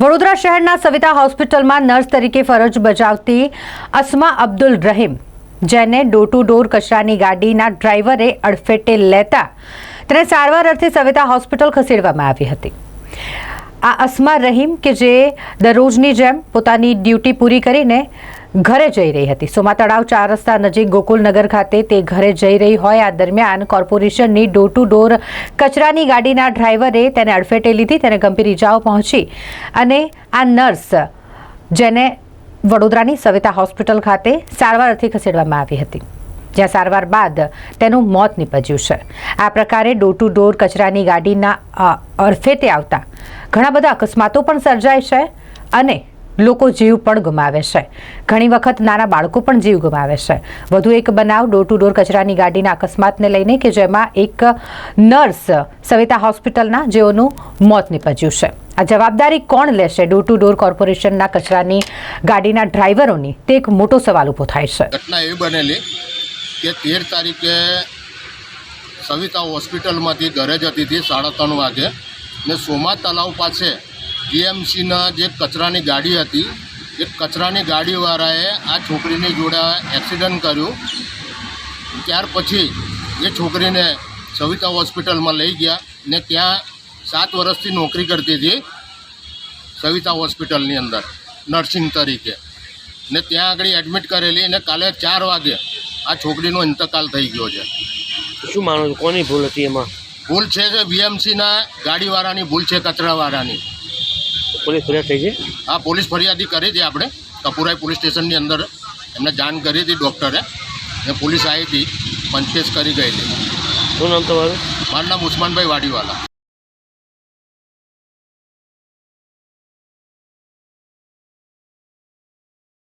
વડોદરા શહેરના સવિતા હોસ્પિટલમાં નર્સ તરીકે ફરજ બજાવતી અસ્મા અબ્દુલ રહીમ, જેને ડોર ટુ ડોર કચરાની ગાડીના ડ્રાઈવરે અડફેટે લેતા તેને સારવાર અર્થે સવિતા હોસ્પિટલ ખસેડવામાં આવી હતી. આ અસ્મા રહીમ કે જે દરરોજની જેમ પોતાની ડ્યુટી પૂરી કરીને ઘરે જઈ રહી હતી. સોમા તળાવ ચાર રસ્તા નજીક ગોકુલનગર ખાતે તે ઘરે જઈ રહી હોય, આ દરમિયાન કોર્પોરેશનની ડોર ટુ ડોર કચરાની ગાડીના ડ્રાઈવરે તેને અડફેટે લીધી, તેને ગંભીર ઇજાઓ પહોંચી અને આ નર્સ જેને વડોદરાની સવિતા હોસ્પિટલ ખાતે સારવાર અર્થે ખસેડવામાં આવી હતી. જ્યાં સારવાર બાદ તેનું મોત નીપજ્યું છે. આ પ્રકારે ડોર ટુ ડોર કચરાની ગાડીના અડફેટે આવતા ઘણા બધા અકસ્માતો પણ સર્જાય છે અને લોકો જીવ પણ ગુમાવે છે. ઘણી વખત નાના બાળકો પણ જીવ ગુમાવે છે. વધુ એક બનાવ ડોર ટુ ડોર કચરાની ગાડીના અકસ્માતને લઈને કે જેમાં એક નર્સ સવિતા હોસ્પિટલના જેઓનું મોત નીપજ્યું છે. આ જવાબદારી કોણ લેશે ડોર ટુ ડોર કોર્પોરેશનના કચરાની ગાડીના ડ્રાઈવરોની? તે એક મોટો સવાલ ઊભો થાય છે. ઘટના એવી બનેલી કે તેર તારીખે સવિતા હોસ્પિટલમાંથી ઘરે જતી હતી સાડા ત્રણ વાગે. ને સોમા તલાવ પાસે જીએમસીના જે કચરાની ગાડી હતી, એ કચરાની ગાડીવાળાએ આ છોકરીની જોડે એક્સિડન્ટ કર્યું. ત્યાર પછી એ છોકરીને સવિતા હોસ્પિટલમાં લઈ ગયા ને ત્યાં સાત વર્ષથી નોકરી કરતી હતી સવિતા હોસ્પિટલની અંદર, નર્સિંગ તરીકે. ને ત્યાં આગળ એડમિટ કરેલી અને કાલે ચાર વાગે આ છોકરીનો ઇંતકાલ થઈ ગયો છે. શું માનો છો? કોની ભૂલ હતી એમાં? ભૂલ છે કે બીએમસીના ગાડીવાળાની ભૂલ છે કચરાવાળાની. પોલીસ ફરિયાદ થઈ છે? આ પોલીસ ફરિયાદી કરી હતી આપણે. કપુરાઈ પોલીસ સ્ટેશનની અંદર એમને જાણ કરી હતી ડૉક્ટરે. ને પોલીસ આવી હતી પંચકેસ કરી ગઈ હતી શું નામ તમારું? મારું નામ ઉસ્માનભાઈ વાડીવાલા.